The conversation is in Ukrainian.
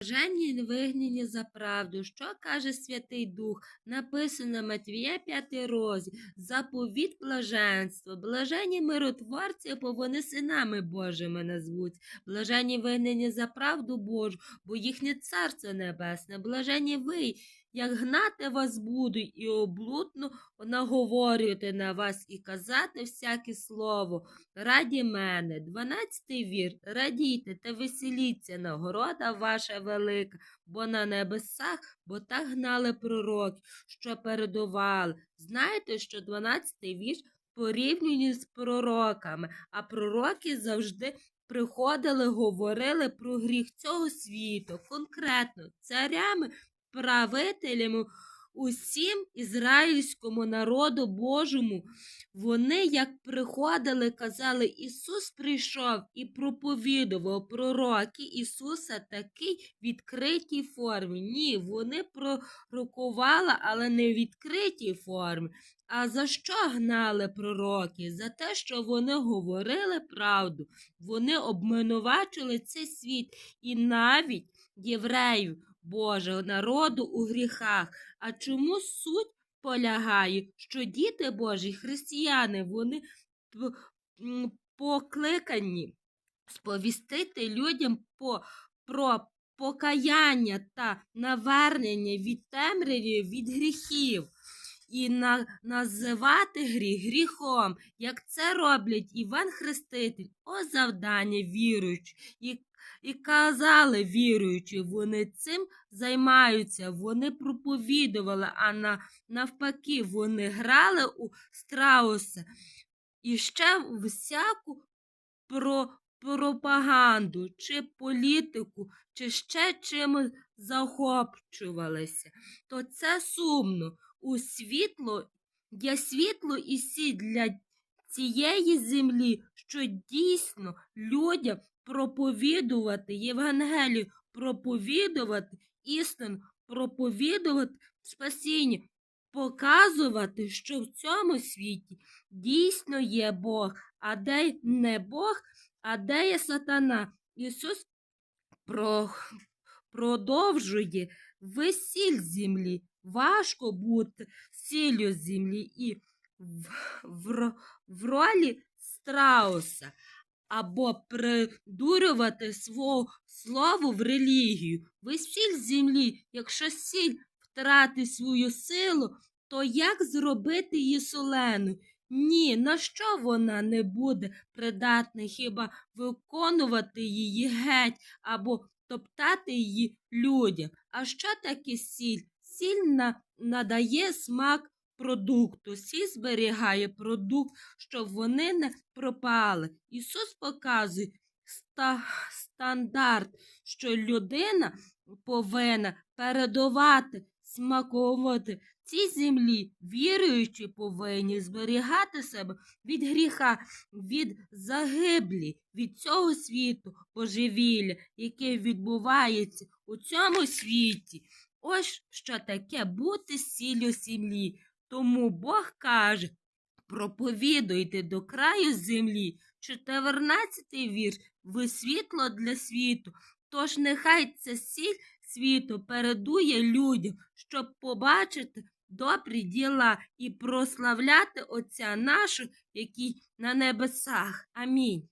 Блаженні вигнані за правду, що каже Святий Дух, написано Матвія 5 розділ, заповіт блаженства, блаженні миротворці, бо вони синами Божими назвуть, блаженні вигнані за правду Божу, бо їхнє царство небесне, блаженні ви, як гнати вас будуть і облудно наговорювати на вас і казати всяке слово раді мене. Дванадцятий вір. Радійте та веселіться, нагорода ваша велика, бо на небесах, бо так гнали пророки, що передували. Знаєте, що дванадцятий вірш порівнює з пророками, а пророки завжди приходили, говорили про гріх цього світу, конкретно царями, правителями. Усім ізраїльському народу Божому вони, як приходили, казали, Ісус прийшов і проповідував пророки Ісуса такий відкритій формі. Ні, вони пророкували, але не в відкритій формі. А за що гнали пророки? За те, що вони говорили правду, вони обминувачили цей світ і навіть євреїв Божого народу у гріхах. А чому суть полягає, що діти Божі, християни, вони покликані сповістити людям по, про покаяння та навернення від темряві, від гріхів. І на, називати гріх гріхом, як це роблять Іван Хреститель, о завдання віруючи. І, казали віруючи, вони цим займаються, вони проповідували, а на, навпаки, вони грали у страуса і ще всяку про пропаганду чи політику, чи ще чимось захоплювалися, то це сумно. У світло є світло і сіль для цієї землі, що дійсно людям проповідувати Євангелію, проповідувати істину, проповідувати спасіння, показувати, що в цьому світі дійсно є Бог, а де не Бог, а де є сатана. Ісус про, продовжує ви сіль землі. Важко бути сіллю землі і в, в, в ролі страуса або придурювати свого слово в релігію. Ви сіль землі, якщо сіль втратить свою силу, то як зробити її соленою? Ні, на що вона не буде придатна, хіба виконувати її геть або топтати її людям. А що таке сіль? Сіль на, надає смак продукту, сіль зберігає продукт, щоб вони не пропали. Ісус показує ста, стандарт, що людина повинна передавати, смакувати цій землі, віруючи, повинні зберігати себе від гріха, від загиблі, від цього світу божевілля, яке відбувається у цьому світі. Ось що таке бути сіллю землі. Тому Бог каже: проповідуйте до краю землі. 14 вірш. Ви світло для світу. Тож нехай ця сіль світу передує людям, щоб побачити добрі діла і прославляти Отця нашого, який на небесах. Амінь.